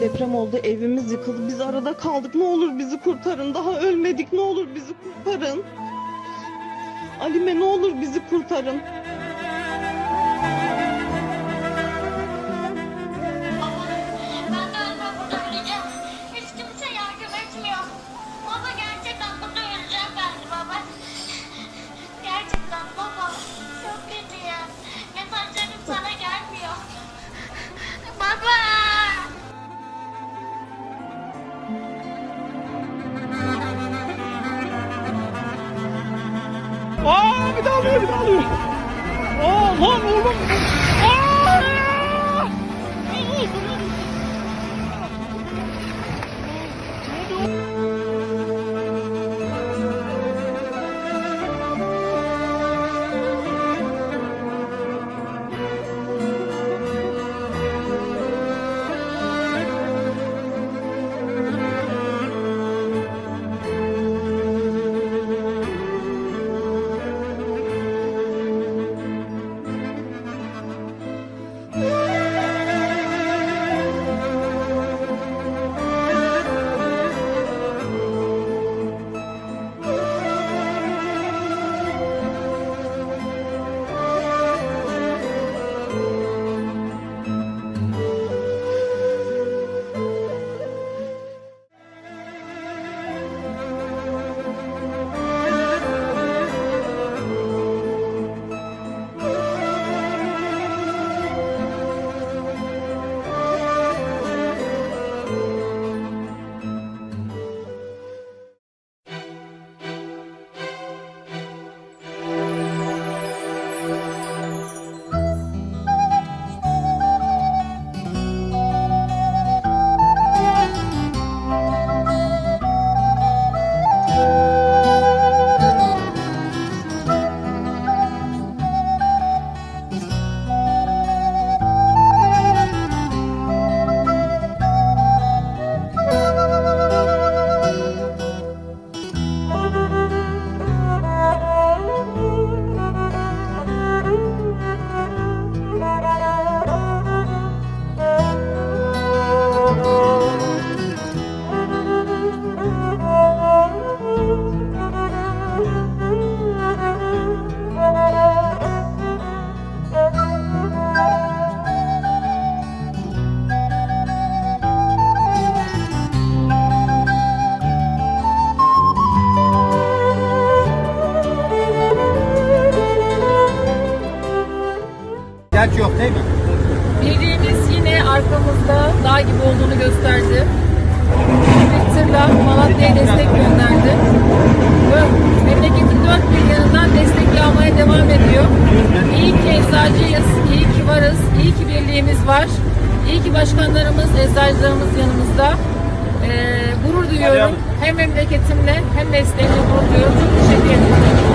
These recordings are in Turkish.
Deprem oldu, evimiz yıkıldı. Biz arada kaldık. Ne olur bizi kurtarın. Daha ölmedik. Ne olur bizi kurtarın. Halime ne olur bizi kurtarın. Bir daha alıyor bir daha alıyor. Aa lan oğlum. Gerçi yok değil mi? Birliğimiz yine arkamızda dağ gibi olduğunu gösterdi. Bir tırla Malatya'ya destek gönderdi. Memleketin dört bir yanından destek yağmaya devam ediyor. İyi ki eczacıyız, iyi ki varız, iyi ki birliğimiz var. İyi ki başkanlarımız, eczacılarımız yanımızda. Ee, gurur duyuyorum. Hem memleketimle hem mesleğimle gurur duyuyorum. Çok teşekkür ederim.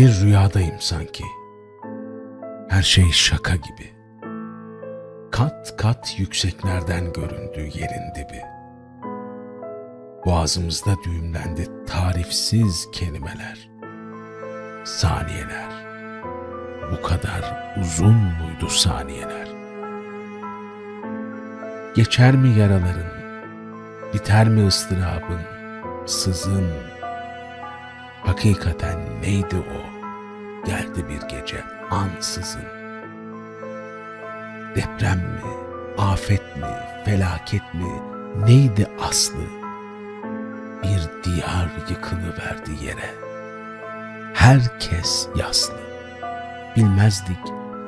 Bir rüyadayım sanki. Her şey şaka gibi. Kat kat yükseklerden göründü yerin dibi. Boğazımızda düğümlendi tarifsiz kelimeler. Saniyeler. Bu kadar uzun muydu saniyeler? Geçer mi yaraların? Biter mi ıstırabın, sızın? Hakikaten neydi o? Geldi bir gece ansızın. Deprem mi, afet mi, felaket mi, neydi aslı? Bir diyar yıkılıverdi yere. Herkes yaslı. Bilmezdik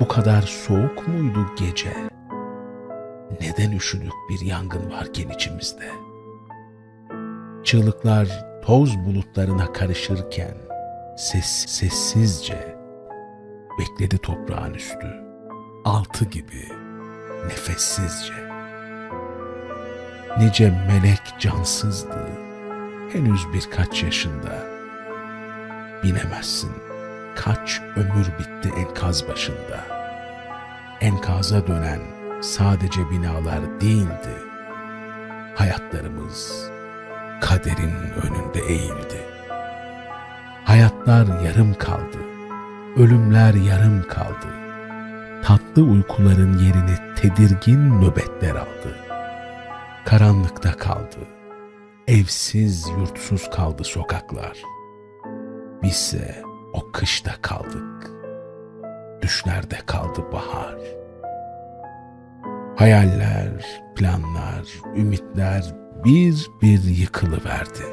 bu kadar soğuk muydu gece? Neden üşüdük bir yangın varken içimizde? Çığlıklar toz bulutlarına karışırken ses sessizce bekledi toprağın üstü. Altı gibi nefessizce. Nice melek cansızdı henüz birkaç yaşında. Bilemezsin kaç ömür bitti enkaz başında. Enkaza dönen sadece binalar değildi. Hayatlarımız kaderin önünde eğildi. Hayatlar yarım kaldı. Ölümler yarım kaldı. Tatlı uykuların yerini tedirgin nöbetler aldı. Karanlıkta kaldı. Evsiz yurtsuz kaldı sokaklar. Bizse o kışta kaldık. Düşlerde kaldı bahar. Hayaller, planlar, ümitler bir bir yıkılıverdi.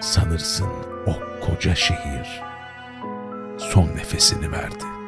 Sanırsın o koca şehir son nefesini verdi.